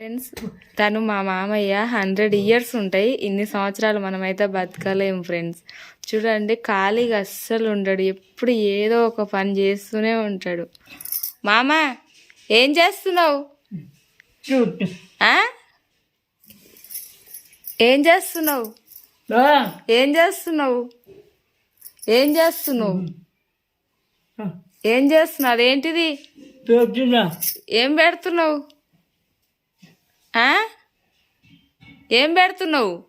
Friends తను మా మామయ్య హండ్రెడ్ ఇయర్స్ ఉంటాయి. ఇన్ని సంవత్సరాలు మనమైతే బతకలేము ఫ్రెండ్స్ చూడండి ఖాళీగా అస్సలు ఉండడు. ఎప్పుడు ఏదో ఒక పని చేస్తూనే ఉంటాడు. మామ ఏం చేస్తున్నావు? ఏం చేస్తున్నావు? ఏం చేస్తున్నావు? ఏం చేస్తున్నావు? ఏం చేస్తున్నావు? అదేంటిది? ఏం పెడుతున్నావు? ఏం పెడుతున్నావు?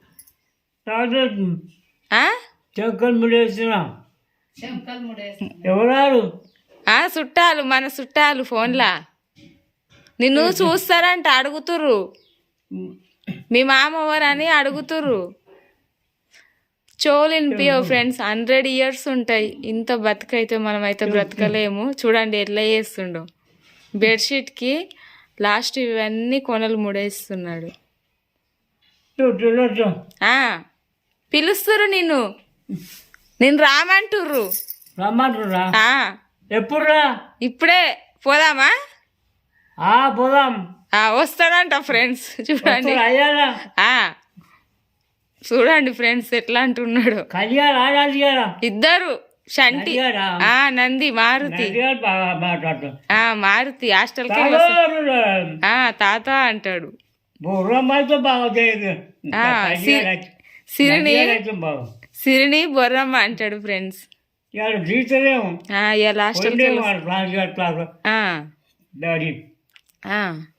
ముడేస్తున్నా ఎవరారు? చుట్టాలు మన చుట్టాలు ఫోన్లా. నిన్ను చూస్తారంట అడుగుతుర్రు. మీ మామ ఎవరని అడుగుతుర్రు. చోలు వినిపియవు ఫ్రెండ్స్ హండ్రెడ్ ఇయర్స్ ఉంటాయి. ఇంత బతుకైతే మనం అయితే బ్రతకలేము. చూడండి ఎట్లా చేస్తుండో. బెడ్షీట్కి లాస్ట్ ఇవన్నీ కొనలు ముడేస్తున్నాడు. పిలుస్తురు నిన్ను. నేను రామంటుర్రు. ఎప్పుడు రా ఇప్పుడే పోదామా? ఆ పోదాం. ఆ వస్తాడంట ఫ్రెండ్స్. చూడండి. చూడండి ఫ్రెండ్స్ ఎట్లా అంటున్నాడు. ఇద్దరు. షంటి. నంది మారుతి. ఆ మారుతి హాస్టల్కి ఆ తాత అంటాడు. సిరిని సిరిని బొర్రమ్మ అంటాడు ఫ్రెండ్స్. హాస్టల్కి